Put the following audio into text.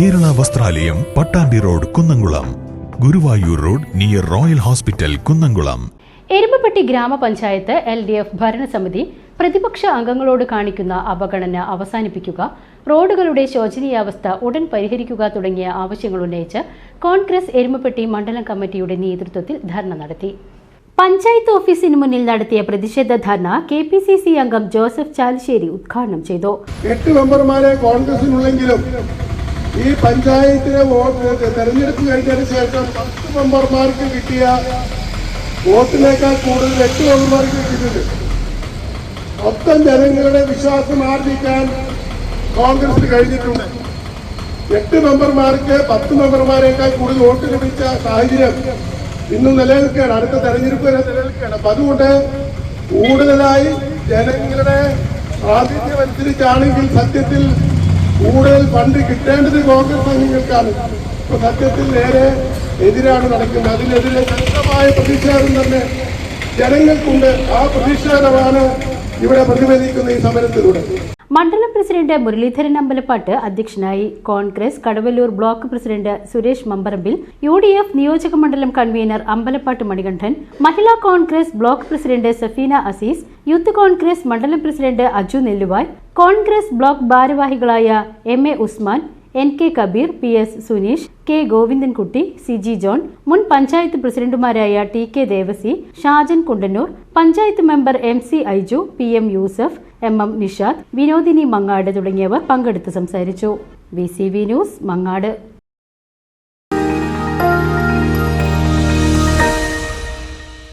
ദേവാലയം Pattambi road Kunnamkulam. Guruvayur road near royal hospital Kunnamkulam. Erumapetty ഗ്രാമപഞ്ചായത്ത് L D F ഭരണസമിതി പ്രതിപക്ഷ അംഗങ്ങളോട് കാണിക്കുന്ന അവഗണന അവസാനിപ്പിക്കുക റോഡുകളുടെ ശോചനീയാവസ്ഥ ഉടൻ പരിഹരിക്കുക തുടങ്ങിയ ആവശ്യങ്ങൾ ഉന്നയിച്ച് കോൺഗ്രസ് എരുമപ്പെട്ടി മണ്ഡലം കമ്മിറ്റിയുടെ നേതൃത്വത്തിൽ ധർണ നടത്തി. പഞ്ചായത്ത് ഓഫീസിന് മുന്നിൽ നടത്തിയ പ്രതിഷേധ ധർണ കെ പി സി സി അംഗം ജോസഫ് ചാലിശ്ശേരി ഉദ്ഘാടനം ചെയ്തു. എട്ട് മെമ്പർമാരെ കോൺഗ്രസിനുള്ളെങ്കിലും ഈ പഞ്ചായത്തിലെ വോട്ട് തെരഞ്ഞെടുപ്പ് കഴിഞ്ഞതിന് ശേഷം പത്ത് മെമ്പർമാർക്ക് കിട്ടിയ വോട്ടിനേക്കാൾ കൂടുതൽ എട്ട് മെമ്പർമാർക്ക് കിട്ടിയിട്ടുണ്ട്. മൊത്തം ജനങ്ങളുടെ വിശ്വാസം ആർജിക്കാൻ കോൺഗ്രസ് കഴിഞ്ഞിട്ടുണ്ട്. എട്ട് മെമ്പർമാർക്ക് പത്ത് മെമ്പർമാരെക്കാൾ കൂടുതൽ വോട്ട് ലഭിച്ച സാഹചര്യം ഇന്ന് നിലനിൽക്കുകയാണ്. അടുത്ത തെരഞ്ഞെടുപ്പ് വരെ നിലനിൽക്കുകയാണ്. അപ്പൊ അതുകൊണ്ട് കൂടുതലായി ജനങ്ങളുടെ ആതിഥ്യമനുസരിച്ചാണെങ്കിൽ സത്യത്തിൽ കൂടുതൽ ഫണ്ട് കിട്ടേണ്ടത് കോൺഗ്രസ് അംഗങ്ങൾക്കാണ് ഇപ്പൊ സത്യത്തിൽ നേരെ എതിരാണ് നടക്കുന്നത്. അതിനെതിരെ ശക്തമായ പ്രതിഷേധം തന്നെ ജനങ്ങൾക്കുണ്ട്. ആ പ്രതിഷേധമാണ് ഇവിടെ പ്രതിഫലിക്കുന്ന ഈ സമരത്തിലൂടെ. മണ്ഡലം പ്രസിഡന്റ് മുരളീധരൻ അമ്പലപ്പാട്ട് അധ്യക്ഷനായി Congress Kadavallur block president Suresh Mambarambil U D F നിയോജക മണ്ഡലം convener Ambalappattu Manikandan Mahila Congress block president Safeena Azeez youth Congress മണ്ഡലം പ്രസിഡന്റ് അജു നെല്ലുവായ് കോൺഗ്രസ് ബ്ലോക്ക് ഭാരവാഹികളായ M A Usman N K Kabeer P S Suneesh K Govindankutty C G John മുൻ പഞ്ചായത്ത് പ്രസിഡന്റുമാരായ T K Devasi Shajan Kundannur panchayat member M C Aiju P M Yusuf M M Nishad Vinodini Mangad തുടങ്ങിയവർ പങ്കെടുത്ത് സംസാരിച്ചു. V C V news Mangad.